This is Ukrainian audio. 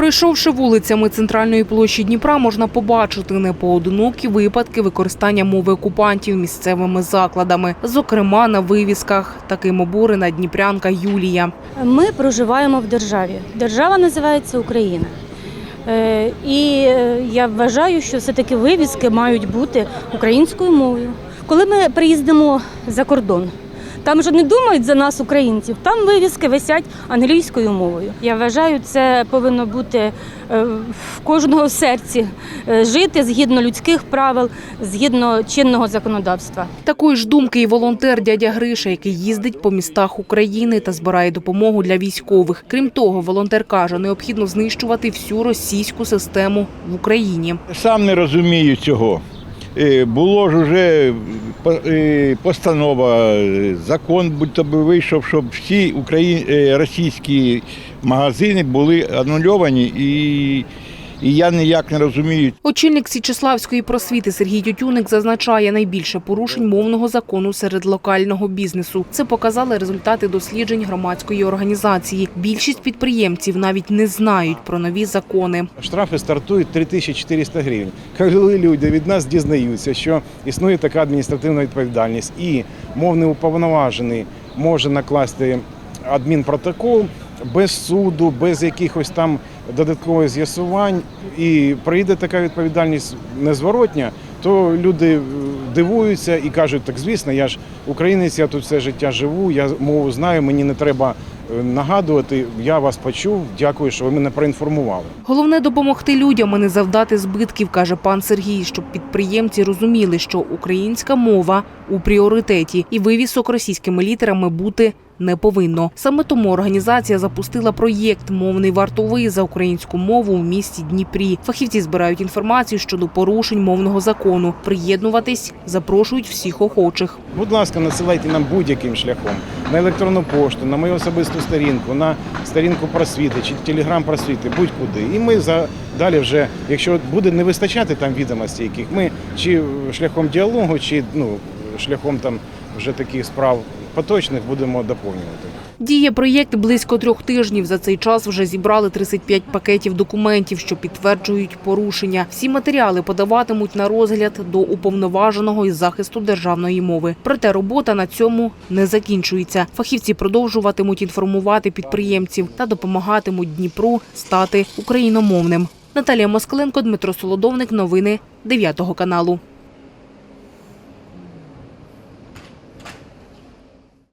Пройшовши вулицями центральної площі Дніпра, можна побачити непоодинокі випадки використання мови окупантів місцевими закладами, зокрема на вивісках. Таким обурена дніпрянка Юлія. Ми проживаємо в державі. Держава називається Україна. Е, І е, я вважаю, що все-таки вивіски мають бути українською мовою. Коли ми приїздимо за кордон, там же не думають за нас, українців, там вивіски висять англійською мовою. Я вважаю, це повинно бути е, в кожного серці е, жити згідно людських правил, згідно чинного законодавства. Такої ж думки і волонтер дядя Гриша, який їздить по містах України та збирає допомогу для військових. Крім того, волонтер каже, необхідно знищувати всю російську систему в Україні. Сам не розумію цього. Було ж уже е, постанова, закон будь-то би вийшов, щоб всі україн... е, російські магазини були анульовані, і, і я ніяк не розумію Очільник Січеславської просвіти Сергій Тютюник зазначає найбільше порушень мовного закону серед локального бізнесу. Це показали результати досліджень громадської організації. Більшість підприємців навіть не знають про нові закони. Штрафи стартують 3400 гривень. Коли люди від нас дізнаються, що існує така адміністративна відповідальність, і мовний уповноважений може накласти адмінпротокол без суду, без якихось там додаткових з'ясувань, і прийде така відповідальність незворотня, то люди е, дивуються і кажуть, так звісно, я ж українець, я тут все життя живу, я мову знаю, мені не треба е, нагадувати. Я вас почув. Дякую, що ви мене проінформували. Головне допомогти людям, а не завдати збитків, каже пан Сергій, щоб підприємці розуміли, що українська мова у пріоритеті і вивісок російськими літерами бути не повинно. Саме тому організація запустила проєкт Мовний вартовий за українську мову у місті Дніпрі. Фахівці збирають інформацію щодо порушень мовного закону. Приєднуватись запрошують всіх охочих. Будь ласка, надсилайте нам будь-яким шляхом на електронну пошту, на мою особисту сторінку, на сторінку просвіти чи телеграм просвіти, будь-куди. І ми за далі вже, якщо буде не вистачати там відомостей, яких ми чи шляхом діалогу, чи ну шляхом там вже таких справ поточних будемо доповнювати. Діє проєкт близько трьох тижнів. За цей час вже зібрали 35 пакетів документів, що підтверджують порушення. Всі матеріали подаватимуть на розгляд до уповноваженого із захисту державної мови. Проте робота на цьому не закінчується. Фахівці продовжуватимуть інформувати підприємців та допомагатимуть Дніпру стати україномовним. Наталія Москаленко, Дмитро Солодовник. Новини 9 каналу.